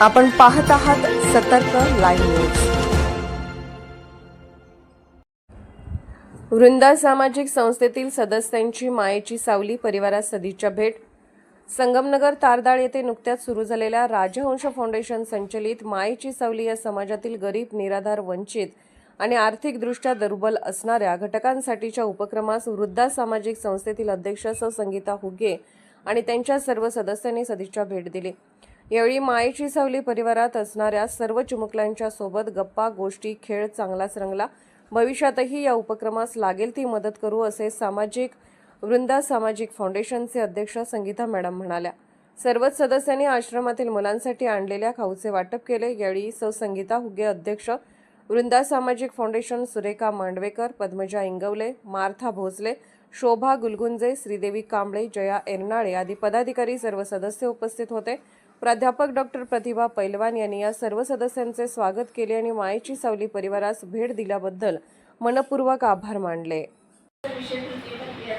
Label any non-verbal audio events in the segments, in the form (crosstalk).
आपण पाहत आहात सतर्क लाईव्ह न्यूज. वृंदा सामाजिक संस्थेतील सदस्यांची मायेची सावली परिवारात सदीच्या भेट. संगमनगर तारदाळ येथे नुकत्याच सुरू झालेल्या राजहंश फाउंडेशन संचलित मायेची सावली या समाजातील गरीब निराधार वंचित आणि आर्थिकदृष्ट्या दुर्बल असणाऱ्या घटकांसाठीच्या उपक्रमास वृद्धा सामाजिक संस्थेतील अध्यक्ष सौ संगीता हुगे आणि त्यांच्या सर्व सदस्यांनी सदिच्छा भेट दिली. यावेळी मायेची सावली परिवारात असणाऱ्या सर्व चिमुकल्यांच्या सोबत गप्पा गोष्टी खेळ चांगलाच रंगला. भविष्यातही या उपक्रमास लागेल ती मदत करू असे सामाजिक वृंदा सामाजिक फाउंडेशनचे अध्यक्ष संगीता मॅडम म्हणाल्या. सर्वच सदस्यांनी आश्रमातील मुलांसाठी आणलेल्या खाऊचे वाटप केले. यावेळी सौ संगीता हुगे अध्यक्ष वृंदा सामाजिक फाउंडेशन सुरेखा मांडवेकर पद्मजा इंगवले मार्था भोसले शोभा गुलगुंजे श्रीदेवी कांबळे जया एरनाळे आदी पदाधिकारी सर्व सदस्य उपस्थित होते. प्राध्यापक डॉक्टर प्रतिभा पैलवान यांनी या सर्व सदस्यांचे स्वागत केले आणि मायेची सावली परिवारास भेट दिल्याबद्दल मनपूर्वक आभार मानले. विषय तृतीय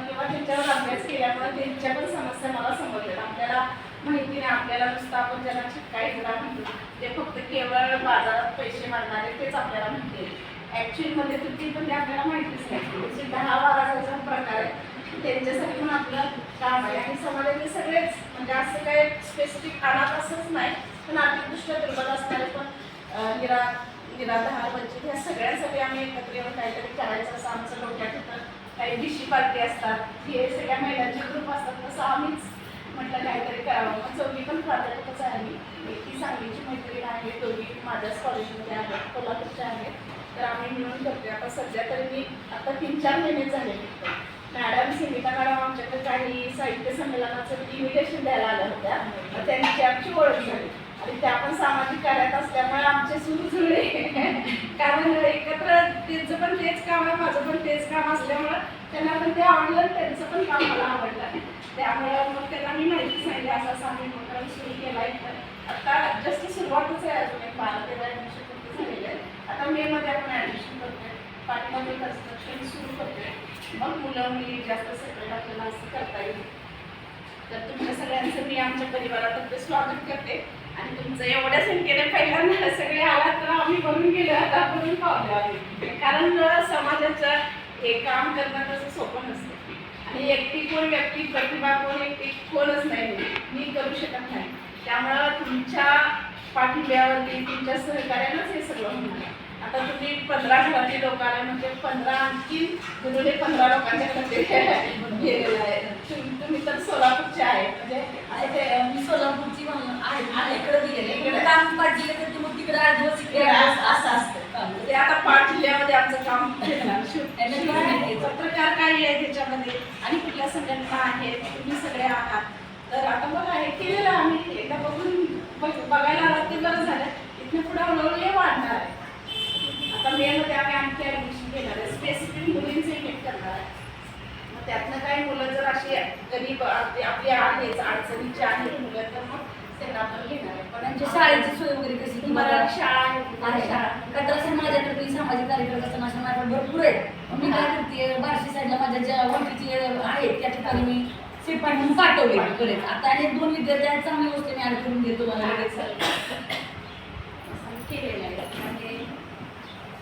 किंवा त्यांच्यावर अभ्यास केल्यामुळं त्यांच्या पण समस्या मला समजतात आपल्याला माहिती नाही आपल्याला नुसतं आपण ज्याला शिकाय जरा म्हणतो ते फक्त केवळ बाजारात पैसे मारणारे तेच आपल्याला माहिती आहे ॲक्च्युअलमध्ये तृतीय पण ते आपल्याला माहितीच नाही. दहा बारा हजार प्रकार आहे त्यांच्यासाठी पण आपलं काम आहे. आणि समाजातले सगळेच म्हणजे असं काय स्पेसिफिक अनाथ असंच नाही पण आर्थिकदृष्ट्या दुर्बल असणारे पण निरा निराधार वंचित ह्या सगळ्यांसाठी आम्ही एकत्र येऊन काहीतरी करायचं असं आमचं डोक्यात होतं. काही डिशी पार्टी असतात हे सगळ्या महिलांचे ग्रुप असतात तसं आम्हीच म्हटलं काहीतरी करावं. मग चौघी पण प्राध्यापकच आहे मी ती सांगलीची मैत्रीण आहे दोघी माझ्याच कॉलेजमध्ये आहेत कोल्हापूरच्या आहेत. तर आम्ही मिळून करतोय. आता सध्या तरी मी आता तीन चार महिने झाले मॅडम सुनीता मॅडम आमच्याकडे काही साहित्य संमेलनाचं म्हणजे इन्व्हिटेशन द्यायला आल्या होत्या. त्यांची आमची ओळख झाली. आणि त्या पण सामाजिक कार्यात असल्यामुळे आमचे सुरू जुळले कारण एकत्र त्यांचं पण तेच काम आहे माझं पण तेच काम असल्यामुळं त्यांना पण ते आवडलं त्यांचं पण काम मला आवडलं. त्यामुळं मग त्यांना मी माहिती सांगितली असं सांगितलं आम्ही उपक्रम सुरू केला आहे आता जस्ट सुरुवातच आहे अजून एक बारा तेरा ॲडमिशन पूर्ण झालेलं आहे आता मेमध्ये आपण ॲडमिशन करतोय पाठीमागे कन्स्ट्रक्शन सुरू करतोय मग मुलं मुली जास्त सगळं आपल्याला असं करता येईल. तर तुमच्या सगळ्यांचं मी आमच्या परिवारातर्फे स्वागत करते. आणि तुमचं एवढ्या संख्येने पहिल्यांदा (laughs) सगळे आला तर आम्ही भरून गेलो आता बनून पावले आम्ही कारण समाजाचं हे काम करणं तसं सोपं नसतं. आणि एकटी कोण व्यक्ती प्रतिभा कोण एकटी कोणच नाही. मी करू शकत नाही. त्यामुळं तुमच्या पाठिंब्यावरती तुमच्या सहकार्यानंच हे सगळं होणार आता तुम्ही पंधरा घरातली लोक आले म्हणजे पंधरा आणखी गुरुने पंधरा लोकांच्या गेलेलं आहे तुम्ही तर सोलापूरचे आहे म्हणजे मी सोलापूरची आहे इकडे दिलेले. इकडे काम पाडले तर ते मग तिकडे आठ दिवस इकडे असं असतं. ते आता पाच जिल्ह्यामध्ये आमचं काम. (laughs) पत्रकार काही आहे त्याच्यामध्ये? आणि कुठल्या संघटना आहेत? तुम्ही सगळे आहात. तर आता बघा हे केलेलं आम्ही. एकदा बघून बघ- बघायला आलात ते बरं झालं. इथनं पुढे हळूहळू हे वाढणार आहे. आता मेमध्ये आम्ही आणखी ॲडमिशन घेणार आहे. स्पेसिफिक मुलींचे इफेक्ट करणार आहे. मग त्यातनं काही मुलं जर अशी गरीब आपली आपली आहेच अडचणीची आहेत मुलं तर मग त्यांना आपण घेणार आहे. पण त्यांच्या शाळेची सोय वगैरे कशी तुम्हाला? शाळा आहे. आहे का? कटरा समाजाकडे तुम्ही सामाजिक कार्यक्रम असताना माझ्याकडे भरपूर मग मी काय करते बार्शी साईडला माझ्या ज्या ओळखीची आहेत त्या ठिकाणी मी सीट पाठवून पाठवले कडेच आता आणि दोन विद्यार्थी आहेत चांगली गोष्ट मी ऍड करून देतो मला लगेच. असं केलेलं आहे.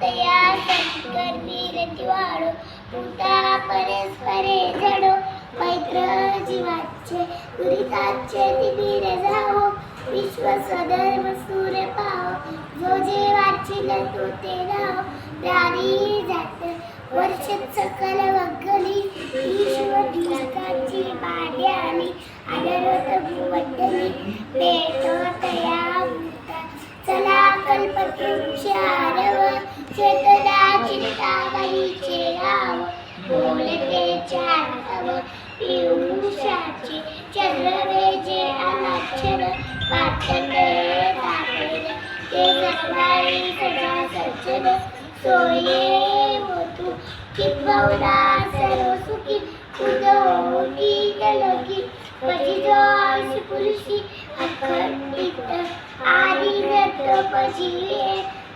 तया सत्कर वीरती वाढो पुता परस्परे जडो मैत्र जीवाचे दुरिताचे तिबीर जावो विश्व स्वधर्म सूर्य पाहो जो जे वाचिल तो ते राहो प्राणी जात वर्ष सकल वगली ईश्वर ढिकाची पाड्यानी आदरत भूवटली पेटो तया भूता चला જતરા ચિંતા વહી છે રામ બોલે તે ચાતવ પીવું સાચી ચંદ્રવે જે અનક્ષર પાટને રાખે તે સદાઈ સદા સજ્જન સોયે મોતુ કિબ્બવના સરો સુખી ઉદોની લગી પછી જોશ પુરુષી અખંડિત આદિ પછી